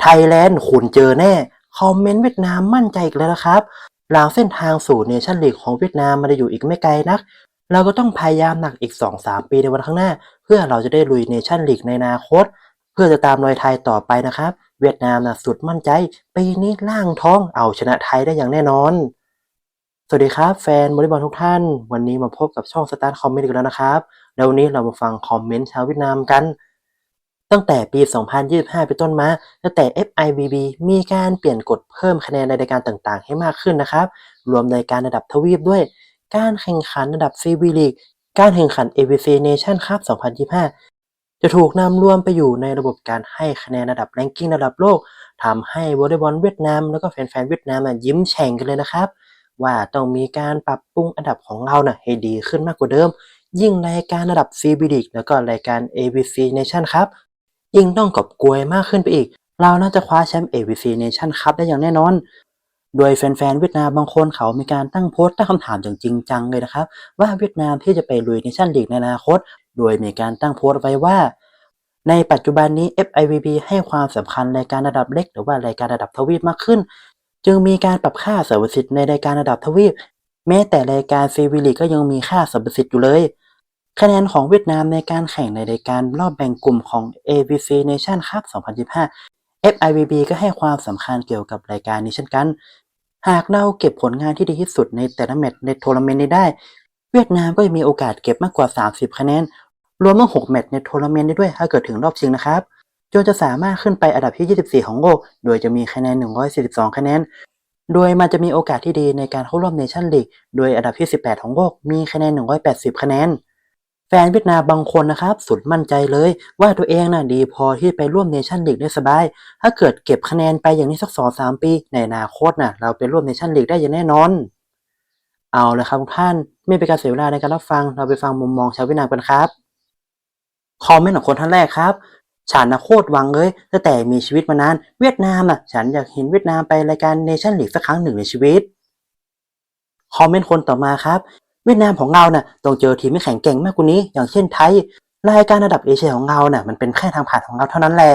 ไทยแลนด์คุณเจอแน่ คอมเมนต์เวียดนามมั่นใจอีกแล้วนะครับ หลังเส้นทางสู่เนชั่นลีกของเวียดนามมันจะอยู่อีกไม่ไกลนัก เราก็ต้องพยายามหนักอีก 2-3 ปีในวันข้างหน้า เพื่อเราจะได้ลุยเนชั่นลีกในอนาคต เพื่อจะตามรอยไทยต่อไปนะครับ เวียดนามนะสุดมั่นใจ ปีนี้ล่างท้องเอาชนะไทยได้อย่างแน่นอน สวัสดีครับแฟนวอลบอลทุกท่าน วันนี้มาพบกับช่องสตาร์ทคอมเมนต์อีกแล้วนะครับแล้ววันนี้เรามาฟังคอมเมนต์ชาวเวียดนามกัน ตั้งแต่ปี 2025 เป็นต้นมา ตั้งแต่ FIVB มีการเปลี่ยนกฎเพิ่มคะแนนในรายการต่างๆ ให้มากขึ้นนะครับ รวมในการระดับทวีปด้วย การแข่งขันระดับ CV League การแข่งขัน ABC Nation Cup 2025 จะถูกนำรวมไปอยู่ในระบบการให้คะแนนระดับแรงกิ้งระดับโลกทำให้วอลเลย์บอลเวียดนาม แล้วก็แฟนๆเวียดนามน่ะยิ้มแฉ่งกันเลยนะครับ ว่าต้องมีการปรับปรุงอันดับของเราน่ะให้ดีขึ้นมากกว่าเดิม ยิ่งรายการระดับ CB League แล้วก็รายการ ABC Nation ครับ ยิ่งต้องกอบกวยมากขึ้นไปอีก เราน่าจะคว้าแชมป์ ABC Nation ครับได้อย่างแน่นอน โดยแฟนๆเวียดนามบางคนเขามีการตั้งโพสต์ตั้งคำถามอย่างจริงจังเลยนะครับ ว่าเวียดนามที่จะไปลุยเนชั่นลีกในอนาคต โดยมีการตั้งโพสต์ไว้ว่า ในปัจจุบันนี้ FIVB ให้ความสำคัญรายการระดับเล็ก หรือว่ารายการระดับทวีปมากขึ้น จึงมีการปรับค่าสรรพสิทธิ์ในรายการระดับทวีป แม้แต่รายการซีวีลีก็ยังมีค่าสรรพสิทธิ์อยู่เลย คะแนนของเวียดนามในการแข่งในรายการรอบแบ่งกลุ่มของ ABC Nation Cup 2025 FIVB ก็ให้ความสำคัญเกี่ยวกับรายการนี้เช่นกัน หากเราเก็บผลงานที่ดีที่สุดในแต่ละแมตช์ในทัวร์นาเมนต์นี้ได้ เวียดนามก็จะมีโอกาสเก็บมากกว่า 30 คะแนน รวมทั้ง 6 แมตช์ในทัวร์นาเมนต์นี้ด้วยถ้าเกิดถึงรอบชิงนะครับจนจะสามารถขึ้นไปอันดับที่ 24 ของโลก โดยจะมีคะแนน 142 คะแนน โดยมันจะมีโอกาสที่ดีในการเข้าร่วมเนชั่นลีก โดยอันดับที่ 18 ของโลกมีคะแนน 180 คะแนน แฟนเวียดนามบางคนนะครับ สุดมั่นใจเลยว่าตัวเองน่ะดีพอที่ไปร่วมเนชั่นลีกได้สบาย ถ้าเกิดเก็บคะแนนไปอย่างนี้สักสองสามปี ในอนาคตน่ะเราไปร่วมเนชั่นลีกได้อย่างแน่นอน เอาละครับทุกท่านไม่เป็นการเสียเวลาในการรับฟังเราไปฟังมุมมองชาวเวียดนามกันครับคอมเมนต์ของคนท่านแรกครับฉันนะโคตรหวังเลยตั้งแต่มีชีวิตมานานเวียดนามอะ ฉันอยากเห็นเวียดนามไปรายการเนชั่นลีกสักครั้งหนึ่งในชีวิตคอมเมนต์คนต่อมาครับ วียดนามของเราน่ะต้องเจอทีมที่แข็งแกร่งมากกว่านี้ อย่างเช่นไทยรายการระดับเอเชียของเราน่ะมันเป็นแค่ทางผ่านของเราเท่านั้นแหละ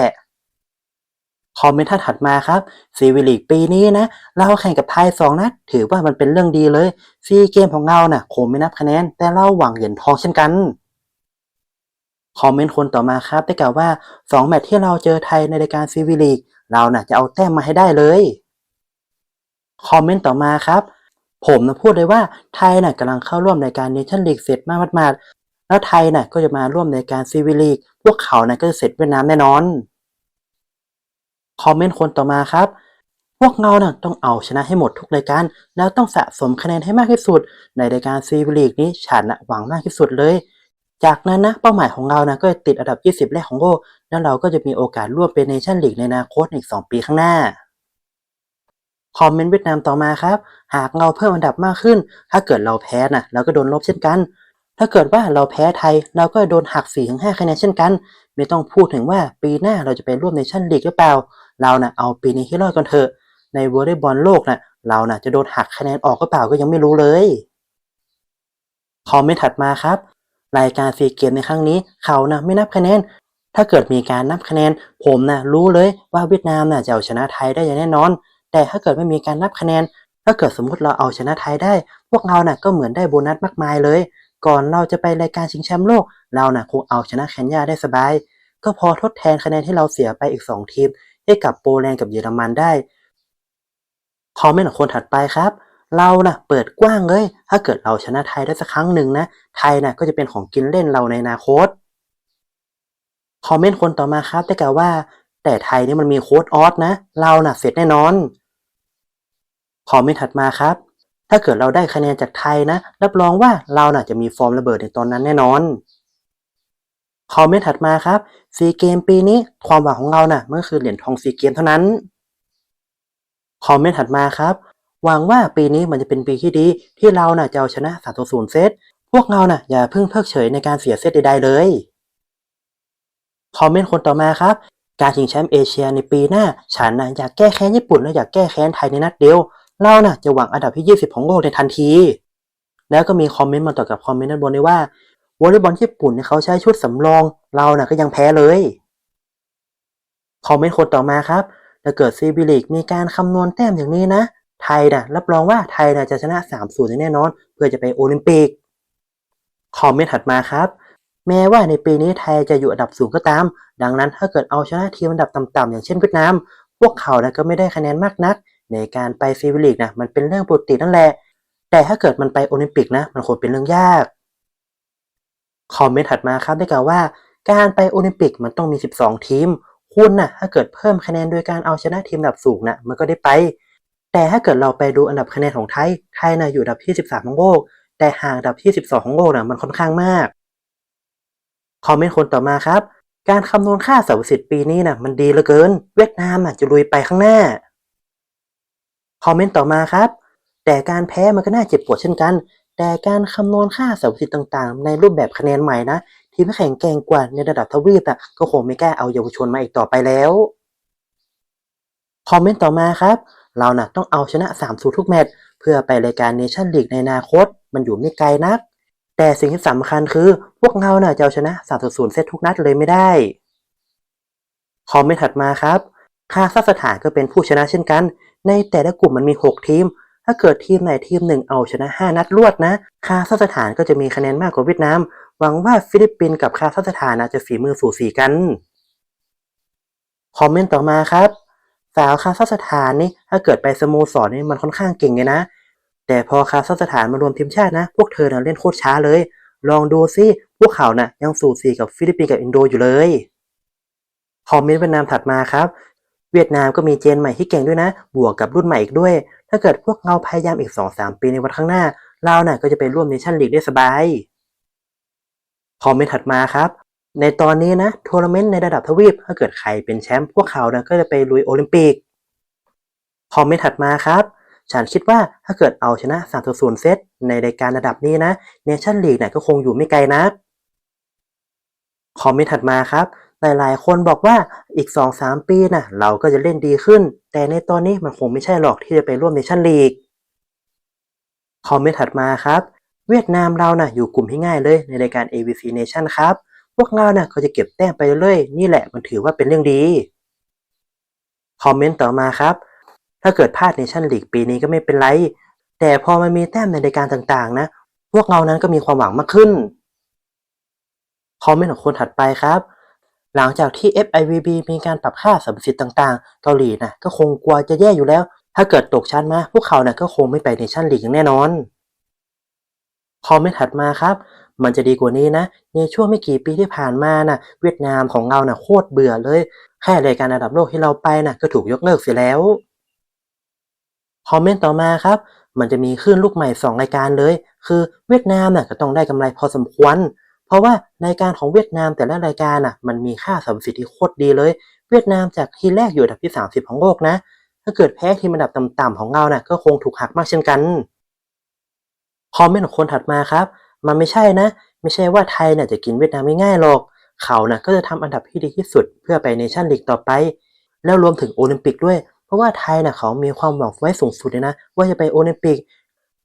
คอมเมนต์ท่าถัดมาครับซีวิลีกปีนี้นะ เราแข่งกับไทยสองนัดถือว่ามันเป็นเรื่องดีเลยซีเกมของเราน่ะคงไม่นับคะแนน แต่เราหวังเหรียญทองเช่นกัน คอมเมนต์คนต่อมาครับ ได้กล่าวว่า 2 แมตช์ที่เราเจอไทยในรายการซีวิลีกเราน่ะจะเอาแต้มมาให้ได้เลย คอมเมนต์ต่อมาครับ ผมนะพูดเลยว่าไทยน่ะกำลังเข้าร่วมรายการเนชั่นลีกเสร็จมากมาดแล้วไทยน่ะก็จะมาร่วมในการซีวิลีกพวกเขาน่ะก็จะเสร็จเวียดนามแน่นอน คอมเมนต์คนต่อมาครับ พวกเราน่ะต้องเอาชนะให้หมดทุกรายการ แล้วต้องสะสมคะแนนให้มากที่สุด ในรายการซีวิลีกนี้ฉันน่ะหวังมากที่สุดเลย จากนั้นนะเป้าหมายของเรานะก็จะติดอันดับ 20 แรกของโลกแล้วเราก็จะมีโอกาสร่วมเป็นเนชั่นลีกในอนาคตอีก 2 ปีข้างหน้า คอมเมนต์เวียดนามต่อมาครับ หากเราเพิ่มอันดับมากขึ้น ถ้าเกิดเราแพ้น่ะเราก็โดนลบเช่นกัน ถ้าเกิดว่าเราแพ้ไทย เราก็โดนหัก4-5คะแนนเช่นกัน ไม่ต้องพูดถึงว่าปีหน้าเราจะไปร่วมเนชั่นลีกหรือเปล่า เราน่ะเอาปีนี้ให้รอดกันเถอะ ในวอลเลย์บอลโลกน่ะเราน่ะจะโดนหักคะแนนออกหรือเปล่าก็ยังไม่รู้เลยคอมเมนต์ถัดมาครับ รายการซีเกมในครั้งนี้เขานะไม่นับคะแนนถ้าเกิดมีการนับคะแนน ผมนะรู้เลยว่าเวียดนามนะจะเอาชนะไทยได้อย่างแน่นอน แต่ถ้าเกิดไม่มีการนับคะแนน ถ้าเกิดสมมติเราเอาชนะไทยได้ พวกเรานะ่ะก็เหมือนได้โบนัสมากมายเลย ก่อนเราจะไปรายการชิงแชมป์โลก เรานะ่ะคงเอาชนะแคนยาได้สบาย ก็พอทดแทนคะแนนที่เราเสียไปอีก 2 ทีม ให้กับโปแลนด์กับเยอรมันได้คอมเมนต์ของคนถัดไปครับ เรานะ่ะเปิดกว้างเลย ถ้าเกิดเราชนะไทยได้สักครั้งหนึ่งนะ ไทยนะ่ะก็จะเป็นของกินเล่นเราในอนาคตคอมเมนต์คนต่อมาครับได้กล่าวว่า แต่ไทยนี่มันมีโค้ดออสนะ เราน่ะเสร็จแน่นอน คอมเมนต์ถัดมาครับ ถ้าเกิดเราได้คะแนนจากไทยนะ รับรองว่าเราน่ะจะมีฟอร์มระเบิดในตอนนั้นแน่นอน คอมเมนต์ถัดมาครับซีเกมปีนี้ความหวังของเราน่ะมันก็คือเหรียญทองซีเกมเท่านั้น คอมเมนต์ถัดมาครับหวังว่าปีนี้มันจะเป็นปีที่ดีที่เราน่ะจะเอาชนะ3ต่อ0เซตพวกเราน่ะอย่าเพิ่งเพิกเฉยในการเสียเซตใดๆเลยคอมเมนต์คนต่อมาครับ การชิงแชมป์เอเชียในปีหน้า ฉันน่ะอยากแก้แค้นญี่ปุ่นและอยากแก้แค้นไทยในนัดเดียว เราน่ะจะหวังอันดับที่ 20 ของโลกในทันที แล้วก็มีคอมเมนต์มาต่อกับคอมเมนต์ด้านบนด้วยว่าวอลเลย์บอลญี่ปุ่นเนี่ยเขาใช้ชุดสำรอง เราน่ะก็ยังแพ้เลย คอมเมนต์คนต่อมาครับถ้าเกิดซีบีลีกมีการคำนวณแต้มอย่างนี้นะ ไทยนะรับรองว่าไทยนะจะชนะ3-0แน่นอน เพื่อจะไปโอลิมปิก คอมเมนต์ถัดมาครับ แม้ว่าในปีนี้ไทยจะอยู่อันดับสูงก็ตาม ดังนั้นถ้าเกิดเอาชนะทีมอันดับต่ำๆอย่างเช่นเวียดนาม พวกเขานะก็ไม่ได้คะแนนมากนัก ในการไปซีวิลีกนะมันเป็นเรื่องปกตินั่นแหละ แต่ถ้าเกิดมันไปโอลิมปิกนะมันคงเป็นเรื่องยาก คอมเมนต์ถัดมาครับได้กล่าวว่า การไปโอลิมปิกมันต้องมี 12 ทีม คุณนะถ้าเกิดเพิ่มคะแนนโดยการเอาชนะทีมอันดับสูงนะมันก็ได้ไป แต่ถ้าเกิดเราไปดูอันดับคะแนนของไทย ไทยนะอยู่อันดับที่ 13 ของโลก แต่ห่างอันดับที่ 12 ของโลกนะมันค่อนข้างมาก คอมเมนต์คนต่อมาครับ การคำนวณค่าสรรพสิทธิ์ปีนี้นะมันดีเหลือเกิน เวียดนามน่ะจะลุยไปข้างหน้า คอมเมนต์ต่อมาครับ แต่การแพ้มันก็น่าเจ็บปวดเช่นกัน แต่การคำนวณค่าสรรพสิทธิ์ต่างๆ ในรูปแบบคะแนนใหม่นะ ทีมที่แข่งแกร่งกว่าในระดับทวีปอะก็คงไม่กล้าเอาเยาวชนมาอีกต่อไปแล้วคอมเมนต์ต่อมาครับ เราน่ะต้องเอาชนะ3สูทุกแมตช์เพื่อไปรายการเนชั่นลีกในอนาคต มันอยู่ไม่ไกลนัก แต่สิ่งที่สำคัญคือ พวกเราน่ะจะเอาชนะ3 0เซตทุกนัดเลยไม่ได้ คอมเมนต์ถัดมาครับ คาซัคสถานก็เป็นผู้ชนะเช่นกัน ในแต่ละกลุ่มมันมี 6 ทีม ถ้าเกิดทีมไหนทีมหนึ่งเอาชนะ 5 นัดรวดนะ คาซัคสถานก็จะมีคะแนนมากกว่าเวียดนาม หวังว่าฟิลิปปินส์กับคาซัคสถานนะจะฝีมือสูสีกัน คอมเมนต์ต่อมาครับ สาวคาซัคสถานนี่ถ้าเกิดไปสโมสรนี่มันค่อนข้างเก่งเลยนะ แต่พอคาซัคสถานมารวมทีมชาตินะ พวกเธอน่ะเล่นโคตรช้าเลย ลองดูซิพวกเขาน่ะยังสูสีกับฟิลิปปินส์กับอินโดอยู่เลยคอมเมนต์เวียดนามถัดมาครับ เวียดนามก็มีเจนใหม่ที่เก่งด้วยนะ บวกกับรุ่นใหม่อีกด้วย ถ้าเกิดพวกเราพยายามอีก 2-3 ปีในวันข้างหน้าเราน่ะก็จะไปร่วมเนชั่นลีกได้สบาย คอมเมนต์ถัดมาครับ ในตอนนี้นะทัวร์นาเมนต์ในระดับทวีปถ้าเกิดใครเป็นแชมป์พวกเขานะก็จะไปลุยโอลิมปิก คอมเมนต์ถัดมาครับ ฉันคิดว่าถ้าเกิดเอาชนะ3 0เซตในรายการระดับนี้นะเนชั่นลีกเนี่ยก็คงอยู่ไม่ไกลนักคอมเมนต์ถัดมาครับ หลาย ๆ คนบอกว่าอีก 2-3 ปีนะเราก็จะเล่นดีขึ้น แต่ในตอนนี้มันคงไม่ใช่หรอกที่จะไปร่วมเนชั่นลีก คอมเมนต์ถัดมาครับ เวียดนามเรานะ่ะอยู่กลุ่มที่ง่ายเลยในรายการ AVC Nation ครับ พวกเรานะ่ะก็จะเก็บแต้มไปเรื่อยนี่แหละมันถือว่าเป็นเรื่องดี คอมเมนต์ต่อมาครับ ถ้าเกิดพลาดเนชั่นลีกปีนี้ก็ไม่เป็นไร แต่พอมันมีแต้มในรายการต่างๆ นะ พวกเรานั้นก็มีความหวังมากขึ้น คอมเมนต์ของคนถัดไปครับ หลังจากที่ FIVB มีการปรับค่าสรรพสิทธิ์ต่างๆ เกาหลีนะก็คงกลัวจะแย่อยู่แล้ว ถ้าเกิดตกชั้นมา พวกเขานะก็คงไม่ไปเนชั่นลีกอย่างแน่นอนคอมเมนต์ถัดมาครับ มันจะดีกว่านี้นะ ในช่วงไม่กี่ปีที่ผ่านมานะเวียดนามของเรานะ่ะโคตรเบื่อเลย แค่รายการระดับโลกที่เราไปนะก็ถูกยกเลิกเสียแล้ว คอมเมนต์ต่อมาครับ มันจะมีขึ้นลูกใหม่ 2 รายการเลย คือเวียดนามน่ะก็ต้องได้กำไรพอสมควร เพราะว่ารายการของเวียดนามแต่ละรายการน่ะมันมีค่าสรรพสิทธิ์ที่โคตรดีเลย เวียดนามจากทีแรกอยู่อันดับที่ 30 ของโลกนะ ถ้าเกิดแพ้ทีมอันดับต่ำๆของเราน่ะก็คงถูกหักมากเช่นกันคอมเมนต์ของคนถัดมาครับ มันไม่ใช่นะ ไม่ใช่ว่าไทยน่ะจะกินเวียดนามง่ายๆหรอก เขาน่ะก็จะทำอันดับที่ดีที่สุดเพื่อไปเนชั่นลีกต่อไป แล้วรวมถึงโอลิมปิกด้วย เพราะว่าไทยน่ะเขามีความหวังไว้สูงสุดเลยนะ ว่าจะไปโอลิมปิก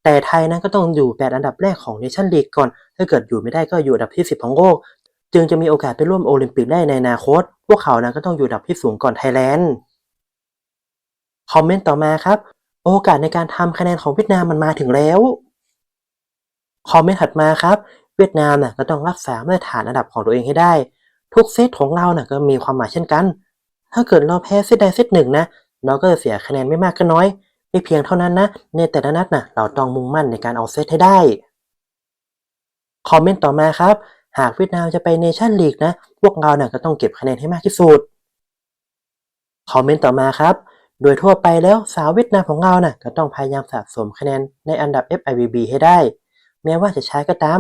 แต่ไทยนั้นก็ต้องอยู่ 8 อันดับแรกของเนชั่นลีกก่อน ถ้าเกิดอยู่ไม่ได้ก็อยู่อันดับที่ 10 ของโลก จึงจะมีโอกาสไปร่วมโอลิมปิกได้ในอนาคต พวกเขานะก็ต้องอยู่อันดับที่สูงก่อนไทยแลนด์ คอมเมนต์ต่อมาครับ โอกาสในการทำคะแนนของเวียดนามมันมาถึงแล้ว คอมเมนต์ถัดมาครับ เวียดนามน่ะก็ต้องรักษามาตรฐานอันดับของตัวเองให้ได้ ทุกเซตของเราน่ะก็มีความหมายเช่นกัน ถ้าเกิดเราแพ้เซตใดเซตหนึ่งนะ เราก็จะเสียคะแนนไม่มากก็น้อย ไม่เพียงเท่านั้นนะ ในแต่ละนัดนะเราต้องมุ่งมั่นในการเอาเซตให้ได้ คอมเมนต์ต่อมาครับ หากเวียดนามจะไปเนชั่นลีกนะ พวกเราเนี่ยก็ต้องเก็บคะแนนให้มากที่สุด คอมเมนต์ต่อมาครับ โดยทั่วไปแล้วสาวเวียดนามของเราน่ะก็ต้องพยายามสะสมคะแนนในอันดับ FIVB ให้ได้ แม้ว่าจะใช้ก็ตาม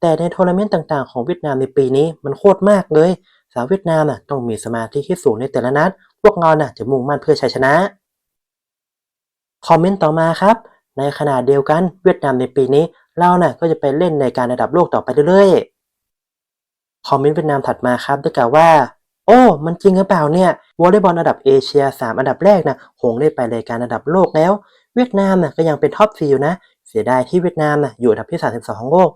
แต่ในทัวร์นาเมนต์ต่างๆของเวียดนามในปีนี้มันโคตรมากเลย สาวเวียดนามน่ะต้องมีสมาธิที่สูงในแต่ละนัด พวกเราน่ะจะมุ่งมั่นเพื่อชัยชนะ คอมเมนต์ต่อมาครับ ในขณะเดียวกันเวียดนามในปีนี้เราน่ะก็จะไปเล่นในการระดับโลกต่อไปเรื่อยๆ คอมเมนต์เวียดนามถัดมาครับได้กล่าวว่า โอ้ มันจริงหรือเปล่าเนี่ยวอลเลย์บอลระดับเอเชีย 3 อันดับแรกนะคงได้ไปรายการระดับโลกแล้ว เวียดนามน่ะก็ยังเป็นท็อปซีอยู่นะ เสียดายที่เวียดนามน่ะอยู่อันดับที่ 32 ของโลก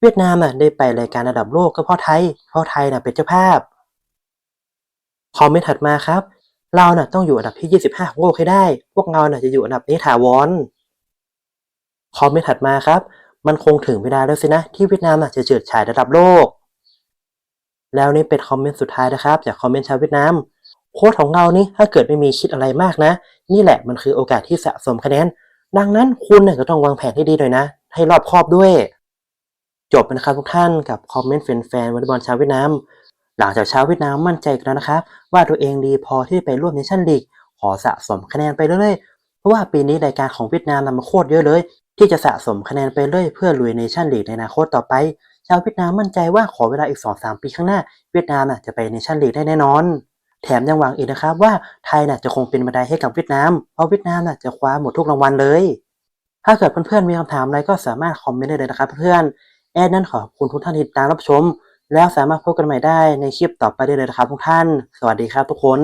เวียดนามน่ะได้ไปรายการระดับโลกก็เพราะไทย เพราะไทยน่ะเป็นเจ้าภาพ คอมเมนต์ถัดมาครับ เราน่ะต้องอยู่อันดับที่ 25 ของโลกให้ได้ พวกเราน่ะจะอยู่อันดับนี้ถาวรคอมเมนต์ถัดมาครับ มันคงถึงเวลาแล้วสินะที่เวียดนามน่ะจะเฉิดฉายระดับโลก แล้วนี่เป็นคอมเมนต์สุดท้ายนะครับ จากคอมเมนต์ชาวเวียดนามโค้ชของเรานี่ถ้าเกิดไม่มีคิดอะไรมากนะ นี่แหละมันคือโอกาสที่สะสมคะแนน ดังนั้นคุณเนี่ยก็ต้องวางแผนให้ดีหน่อยนะ ให้รอบคอบด้วย จบนะครับทุกท่านกับคอมเมนต์แฟนๆวอลเลย์บอลชาวเวียดนาม หลังจากชาวเวียดนามมั่นใจกันแล้วนะครับ ว่าตัวเองดีพอที่จะไปร่วมเนชั่นลีกขอสะสมคะแนนไปเรื่อยๆ เพราะว่าปีนี้รายการของเวียดนามนำมาโคตรเยอะเลย ที่จะสะสมคะแนนไปเรื่อยเพื่อลุยเนชั่นลีกในอนาคตต่อไป ชาวเวียดนามมั่นใจว่าขอเวลาอีก 2-3 ปีข้างหน้า เวียดนามจะไปเนชั่นลีกได้แน่นอนแถมยังหวังอีกนะครับว่าไทยน่ะจะคงเป็นบันไดให้กับเวียดนาม เพราะเวียดนามน่ะจะคว้าหมดทุกรางวัลเลย ถ้าเกิดเพื่อนๆมีคำถามอะไรก็สามารถคอมเมนต์ได้เลยนะครับเพื่อนแอดนั้นขอบคุณทุกท่านที่ติดตามรับชม แล้วสามารถพบกันใหม่ได้ในคลิปต่อไปได้เลยนะครับทุกท่าน สวัสดีครับทุกคน